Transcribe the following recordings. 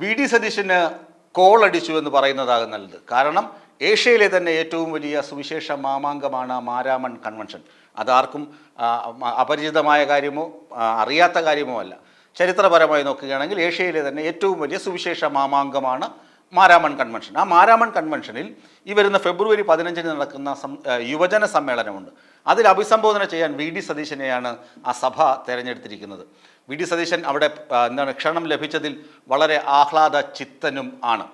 V D സതീശന് call അടിച്ചു എന്ന് പറയുന്നതാകും നല്ലത്. കാരണം ഏഷ്യയിലെ തന്നെ ഏറ്റവും വലിയ സുവിശേഷ മാമാങ്കമാണ് മാരാമൺ കൺവെൻഷൻ. അതാർക്കും അപരിചിതമായ കാര്യമോ അറിയാത്ത കാര്യമോ അല്ല. ചരിത്രപരമായി നോക്കുകയാണെങ്കിൽ ഏഷ്യയിലെ തന്നെ ഏറ്റവും വലിയ സുവിശേഷ മാമാങ്കമാണ് മാരാമൺ കൺവെൻഷൻ. ആ മാരാമൺ കൺവെൻഷനിൽ ഈ വരുന്ന ഫെബ്രുവരി പതിനഞ്ചിന് നടക്കുന്ന യുവജന സമ്മേളനമുണ്ട്. അതിൽ അഭിസംബോധന ചെയ്യാൻ വി. ഡി. സതീശനെയാണ് ആ സഭ തിരഞ്ഞെടുത്തിരിക്കുന്നത്. വി. ഡി. സതീശൻ അവിടെ എന്താണ് ക്ഷണം ലഭിച്ചതിൽ വളരെ ആഹ്ലാദ ചിത്തനും ആണ്.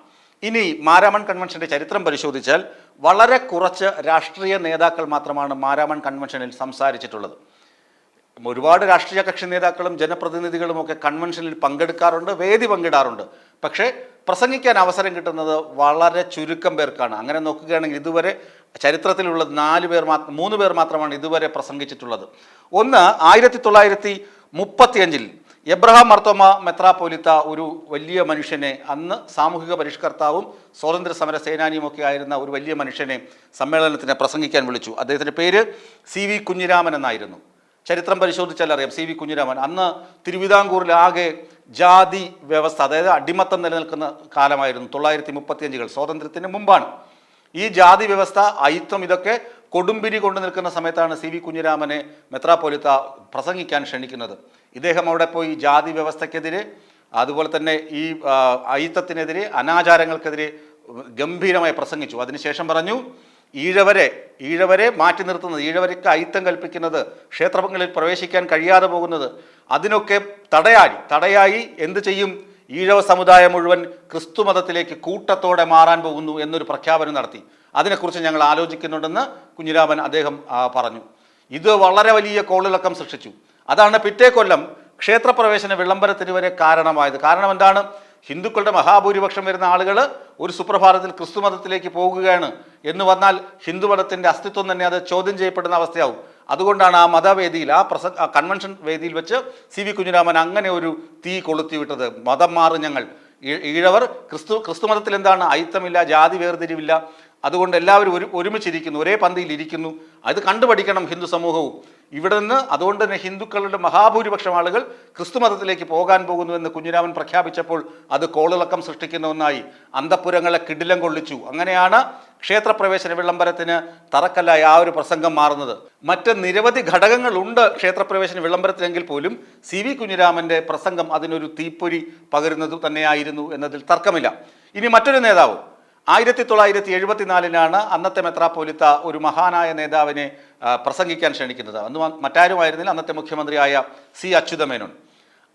ഇനി മാരാമൺ കൺവെൻഷന്റെ ചരിത്രം പരിശോധിച്ചാൽ വളരെ കുറച്ച് രാഷ്ട്രീയ നേതാക്കൾ മാത്രമാണ് മാരാമൺ കൺവെൻഷനിൽ സംസാരിച്ചിട്ടുള്ളത്. ഒരുപാട് രാഷ്ട്രീയ കക്ഷി നേതാക്കളും ജനപ്രതിനിധികളും ഒക്കെ കൺവെൻഷനിൽ പങ്കെടുക്കാറുണ്ട് വേദി പങ്കിടാറുണ്ട്. പക്ഷേ പ്രസംഗിക്കാൻ അവസരം കിട്ടുന്നത് വളരെ ചുരുക്കം പേർക്കാണ്. അങ്ങനെ നോക്കുകയാണെങ്കിൽ ഇതുവരെ ചരിത്രത്തിലുള്ള നാല് പേർ മാത്രം മൂന്ന് പേർ മാത്രമാണ് ഇതുവരെ പ്രസംഗിച്ചിട്ടുള്ളത്. ഒന്ന് ആയിരത്തി തൊള്ളായിരത്തി മുപ്പത്തിയഞ്ചിൽ എബ്രഹാം മർത്തോമ മെത്രാപോലിത്ത ഒരു വലിയ മനുഷ്യനെ അന്ന് സാമൂഹിക പരിഷ്കർത്താവും സ്വാതന്ത്ര്യ സമര സേനാനിയുമൊക്കെ ആയിരുന്ന ഒരു വലിയ മനുഷ്യനെ സമ്മേളനത്തിന് പ്രസംഗിക്കാൻ വിളിച്ചു. അദ്ദേഹത്തിന്റെ പേര് സി വി കുഞ്ഞിരാമൻ എന്നായിരുന്നു. ചരിത്രം പരിശോധിച്ചാൽ അറിയാം. C V Kunhiraman. അന്ന് തിരുവിതാംകൂറിൽ ആകെ ജാതി വ്യവസ്ഥ അതായത് അടിമത്തം നിലനിൽക്കുന്ന കാലമായിരുന്നു. തൊള്ളായിരത്തി മുപ്പത്തിയഞ്ചുകൾ സ്വാതന്ത്ര്യത്തിന് മുമ്പാണ്. ഈ ജാതി വ്യവസ്ഥ അയിത്വം ഇതൊക്കെ കൊടുമ്പിരി കൊണ്ടു നിൽക്കുന്ന സമയത്താണ് സി വി കുഞ്ഞിരാമനെ മെത്രാപ്പൊലിത്ത പ്രസംഗിക്കാൻ ക്ഷണിക്കുന്നത്. ഇദ്ദേഹം അവിടെ പോയി ജാതി വ്യവസ്ഥക്കെതിരെ അതുപോലെ തന്നെ ഈ അയിത്തത്തിനെതിരെ അനാചാരങ്ങൾക്കെതിരെ ഗംഭീരമായി പ്രസംഗിച്ചു. അതിനുശേഷം പറഞ്ഞു ഈഴവരെ ഈഴവരെ മാറ്റി നിർത്തുന്നത് ഈഴവർക്ക് അയിത്തം കൽപ്പിക്കുന്നത് ക്ഷേത്രങ്ങളിൽ പ്രവേശിക്കാൻ കഴിയാതെ പോകുന്നത് അതിനൊക്കെ തടയായി തടയായി എന്ത് ചെയ്യും? ഈഴവ സമുദായം മുഴുവൻ ക്രിസ്തു മതത്തിലേക്ക് കൂട്ടത്തോടെ മാറാൻ പോകുന്നു എന്നൊരു പ്രഖ്യാപനം നടത്തി. അതിനെക്കുറിച്ച് ഞങ്ങൾ ആലോചിക്കുന്നുണ്ടെന്ന് കുഞ്ഞിരാമൻ അദ്ദേഹം പറഞ്ഞു. ഇത് വളരെ വലിയ കോളിളക്കം സൃഷ്ടിച്ചു. അതാണ് പിറ്റേ കൊല്ലം ക്ഷേത്രപ്രവേശന വിളംബരത്തിന് വരെ കാരണമായത്. കാരണം എന്താണ്? ഹിന്ദുക്കളുടെ മഹാഭൂരിപക്ഷം വരുന്ന ആളുകൾ ഒരു സുപ്രഭാതത്തിൽ ക്രിസ്തു മതത്തിലേക്ക് പോകുകയാണ് എന്ന് വന്നാൽ ഹിന്ദു ഹിന്ദുമതത്തിന്റെ അസ്തിത്വം തന്നെ അത് ചോദ്യം ചെയ്യപ്പെടുന്ന അവസ്ഥയാവും. അതുകൊണ്ടാണ് ആ മതവേദിയിൽ ആ പ്രസ കൺവെൻഷൻ വേദിയിൽ വെച്ച് സി വി കുഞ്ഞിരാമൻ അങ്ങനെ ഒരു തീ കൊളുത്തി വിട്ടത് മതം മാറും ഞങ്ങൾ. ഈഴവർ ക്രിസ്തു ക്രിസ്തു മതത്തിൽ എന്താണ് അയിത്തമില്ല ജാതി വേർതിരിവില്ല. അതുകൊണ്ട് എല്ലാവരും ഒരു ഒരുമിച്ചിരിക്കുന്നു ഒരേ പന്തിയിൽ ഇരിക്കുന്നു. അത് കണ്ടുപഠിക്കണം ഹിന്ദു സമൂഹവും. ഇവിടെ നിന്ന് അതുകൊണ്ട് തന്നെ ഹിന്ദുക്കളുടെ മഹാഭൂരിപക്ഷം ആളുകൾ ക്രിസ്തു മതത്തിലേക്ക് പോകാൻ പോകുന്നുവെന്ന് കുഞ്ഞിരാമൻ പ്രഖ്യാപിച്ചപ്പോൾ അത് കോളിളക്കം സൃഷ്ടിക്കുന്ന ഒന്നായി. അന്തപ്പുരങ്ങളെ കിടിലം കൊള്ളിച്ചു. അങ്ങനെയാണ് ക്ഷേത്രപ്രവേശന വിളംബരത്തിന് തറക്കല്ലായി ആ ഒരു പ്രസംഗം മാറുന്നത്. മറ്റ് നിരവധി ഘടകങ്ങളുണ്ട് ക്ഷേത്രപ്രവേശന വിളംബരത്തിലെങ്കിൽ പോലും സി വി കുഞ്ഞിരാമന്റെ പ്രസംഗം അതിനൊരു തീപ്പൊരി പകരുന്നത് തന്നെയായിരുന്നു എന്നതിൽ തർക്കമില്ല. ഇനി മറ്റൊരു നേതാവ്. ആയിരത്തി തൊള്ളായിരത്തി എഴുപത്തിനാലിനാണ് അന്നത്തെ മെത്രാപ്പോലിത്ത ഒരു മഹാനായ നേതാവിനെ പ്രസംഗിക്കാൻ ക്ഷണിക്കുന്നത്. അന്ന് മറ്റാരുമായിരുന്നില്ല. അന്നത്തെ മുഖ്യമന്ത്രിയായ സി അച്യുതമേനോൻ.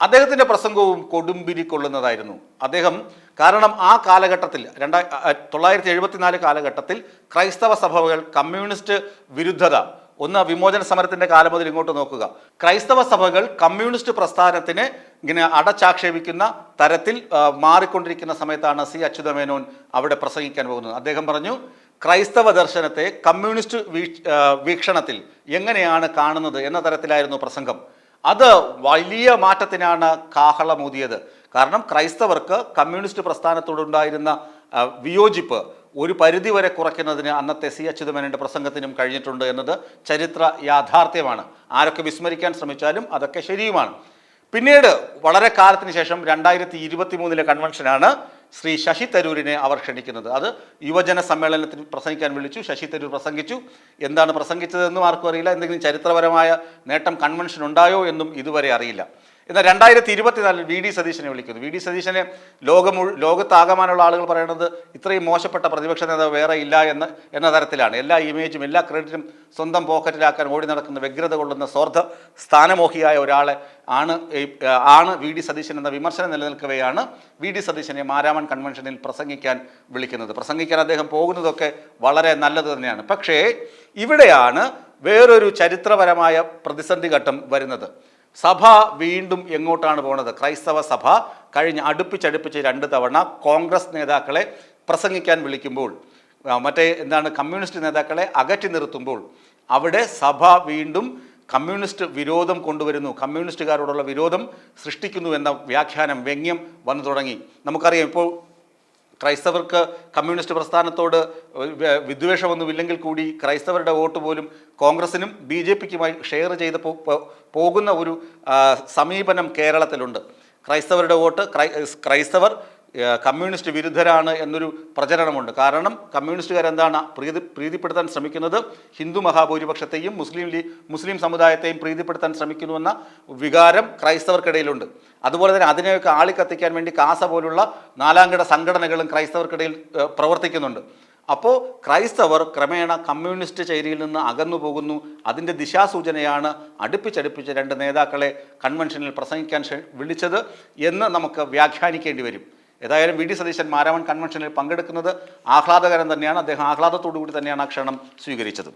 അദ്ദേഹത്തിന്റെ പ്രസംഗവും കൊടുമ്പിരി കൊള്ളുന്നതായിരുന്നു അദ്ദേഹം കാരണം ആ കാലഘട്ടത്തിൽ രണ്ടായി തൊള്ളായിരത്തി എഴുപത്തിനാല് കാലഘട്ടത്തിൽ ക്രൈസ്തവ സഭകൾ കമ്മ്യൂണിസ്റ്റ് വിരുദ്ധത ഒന്ന് വിമോചന സമരത്തിന്റെ കാലം മുതൽ ഇങ്ങോട്ട് നോക്കുക. ക്രൈസ്തവ സഭകൾ കമ്മ്യൂണിസ്റ്റ് പ്രസ്ഥാനത്തിന് ഇങ്ങനെ അടച്ചാക്ഷേപിക്കുന്ന തരത്തിൽ മാറിക്കൊണ്ടിരിക്കുന്ന സമയത്താണ് സി അച്യുതമേനോൻ അവിടെ പ്രസംഗിക്കാൻ പോകുന്നത്. അദ്ദേഹം പറഞ്ഞു ക്രൈസ്തവ ദർശനത്തെ കമ്മ്യൂണിസ്റ്റ് വീക്ഷണത്തിൽ എങ്ങനെയാണ് കാണുന്നത് എന്ന തരത്തിലായിരുന്നു പ്രസംഗം. അത് വലിയ മാറ്റത്തിനാണ് കാഹളമൂതിയത് കാരണം ക്രൈസ്തവർക്ക് കമ്മ്യൂണിസ്റ്റ് പ്രസ്ഥാനത്തോടുണ്ടായിരുന്ന വിയോജിപ്പ് ഒരു പരിധി വരെ കുറയ്ക്കുന്നതിന് അന്നത്തെ സി അച്യുതമേനന്റെ പ്രസംഗത്തിനും കഴിഞ്ഞിട്ടുണ്ട് എന്നത് ചരിത്ര യാഥാർത്ഥ്യമാണ്. ആരൊക്കെ വിസ്മരിക്കാൻ ശ്രമിച്ചാലും അതൊക്കെ ശരിയുമാണ്. പിന്നീട് വളരെ കാലത്തിന് ശേഷം രണ്ടായിരത്തി ഇരുപത്തി മൂന്നിലെ കൺവെൻഷനാണ് ശ്രീ ശശി തരൂരിനെ അവർ ക്ഷണിക്കുന്നത്. അത് യുവജന സമ്മേളനത്തിൽ പ്രസംഗിക്കാൻ വിളിച്ചു ശശി തരൂർ പ്രസംഗിച്ചു. എന്താണ് പ്രസംഗിച്ചതെന്നും ആർക്കും അറിയില്ല. എന്തെങ്കിലും ചരിത്രപരമായ നേട്ടം കൺവെൻഷൻ ഉണ്ടായോ എന്നും ഇതുവരെ അറിയില്ല. എന്നാൽ രണ്ടായിരത്തി ഇരുപത്തിനാലിൽ വി ഡി സതീശനെ വിളിക്കുന്നു. വി ഡി സതീശനെ ലോകം ലോകത്താകമാനുള്ള ആളുകൾ പറയുന്നത് ഇത്രയും മോശപ്പെട്ട പ്രതിപക്ഷ നേതാവ് വേറെ ഇല്ല എന്ന് എന്ന തരത്തിലാണ്. എല്ലാ ഇമേജും എല്ലാ ക്രെഡിറ്റും സ്വന്തം പോക്കറ്റിലാക്കാൻ ഓടി നടക്കുന്ന വ്യഗ്രത കൊള്ളുന്ന സ്വാർത്ഥ സ്ഥാനമോഹിയായ ഒരാളെ ആണ് ആണ് വി ഡി സതീശൻ എന്ന വിമർശനം നിലനിൽക്കവെയാണ് വി ഡി സതീശനെ മാരാമൺ കൺവെൻഷനിൽ പ്രസംഗിക്കാൻ വിളിക്കുന്നത്. പ്രസംഗിക്കാൻ അദ്ദേഹം പോകുന്നതൊക്കെ വളരെ നല്ലത് തന്നെയാണ്. പക്ഷേ ഇവിടെയാണ് വേറൊരു ചരിത്രപരമായ പ്രതിസന്ധി ഘട്ടം വരുന്നത്. സഭ വീണ്ടും എങ്ങോട്ടാണ് പോകുന്നത് ക്രൈസ്തവ സഭ കഴിഞ്ഞ അടുപ്പിച്ചടുപ്പിച്ച് രണ്ട് തവണ കോൺഗ്രസ് നേതാക്കളെ പ്രസംഗിക്കാൻ വിളിക്കുമ്പോൾ മറ്റേ എന്താണ് കമ്മ്യൂണിസ്റ്റ് നേതാക്കളെ അകറ്റി നിർത്തുമ്പോൾ അവിടെ സഭ വീണ്ടും കമ്മ്യൂണിസ്റ്റ് വിരോധം കൊണ്ടുവരുന്നു. കമ്മ്യൂണിസ്റ്റുകാരോടുള്ള വിരോധം സൃഷ്ടിക്കുന്നു എന്ന വ്യാഖ്യാനം വ്യംഗ്യം വന്നു തുടങ്ങി. നമുക്കറിയാം ഇപ്പോൾ ക്രൈസ്തവർക്ക് കമ്മ്യൂണിസ്റ്റ് പ്രസ്ഥാനത്തോട് വിദ്വേഷമൊന്നുമില്ലെങ്കിൽ കൂടി ക്രൈസ്തവരുടെ വോട്ട് പോലും കോൺഗ്രസിനും ബി ജെ പിക്കുമായി ഷെയർ ചെയ്ത് പോകുന്ന ഒരു സമീപനം കേരളത്തിലുണ്ട്. ക്രൈസ്തവരുടെ വോട്ട് ക്രൈ ക്രൈസ്തവർ കമ്മ്യൂണിസ്റ്റ് വിരുദ്ധരാണ് എന്നൊരു പ്രചരണമുണ്ട്. കാരണം കമ്മ്യൂണിസ്റ്റുകാരെന്താണ് പ്രീതി പ്രീതിപ്പെടുത്താൻ ശ്രമിക്കുന്നത്? ഹിന്ദു മഹാഭൂരിപക്ഷത്തെയും മുസ്ലിം ലീ മുസ്ലിം സമുദായത്തെയും പ്രീതിപ്പെടുത്താൻ ശ്രമിക്കുന്നുവെന്ന വികാരം ക്രൈസ്തവർക്കിടയിലുണ്ട്. അതുപോലെ തന്നെ അതിനെയൊക്കെ ആളിക്കത്തിക്കാൻ വേണ്ടി കാസ പോലുള്ള നാലാംകിട സംഘടനകളും ക്രൈസ്തവർക്കിടയിൽ പ്രവർത്തിക്കുന്നുണ്ട്. അപ്പോൾ ക്രൈസ്തവർ ക്രമേണ കമ്മ്യൂണിസ്റ്റ് ചേരിയിൽ നിന്ന് അകന്നു പോകുന്നു. അതിന്റെ ദിശാസൂചനയാണ് അടുപ്പിച്ചടുപ്പിച്ച് രണ്ട് നേതാക്കളെ കൺവെൻഷനിൽ പ്രസംഗിക്കാൻ വിളിച്ചത് എന്ന് നമുക്ക് വ്യാഖ്യാനിക്കേണ്ടി വരും. ഏതായാലും വി ഡി സതീശൻ മാരാമൺ കൺവെൻഷനിൽ പങ്കെടുക്കുന്നത് ആഹ്ലാദകരം തന്നെയാണ്. അദ്ദേഹം ആഹ്ലാദത്തോടു കൂടി തന്നെയാണ് ആ ക്ഷണം സ്വീകരിച്ചത്.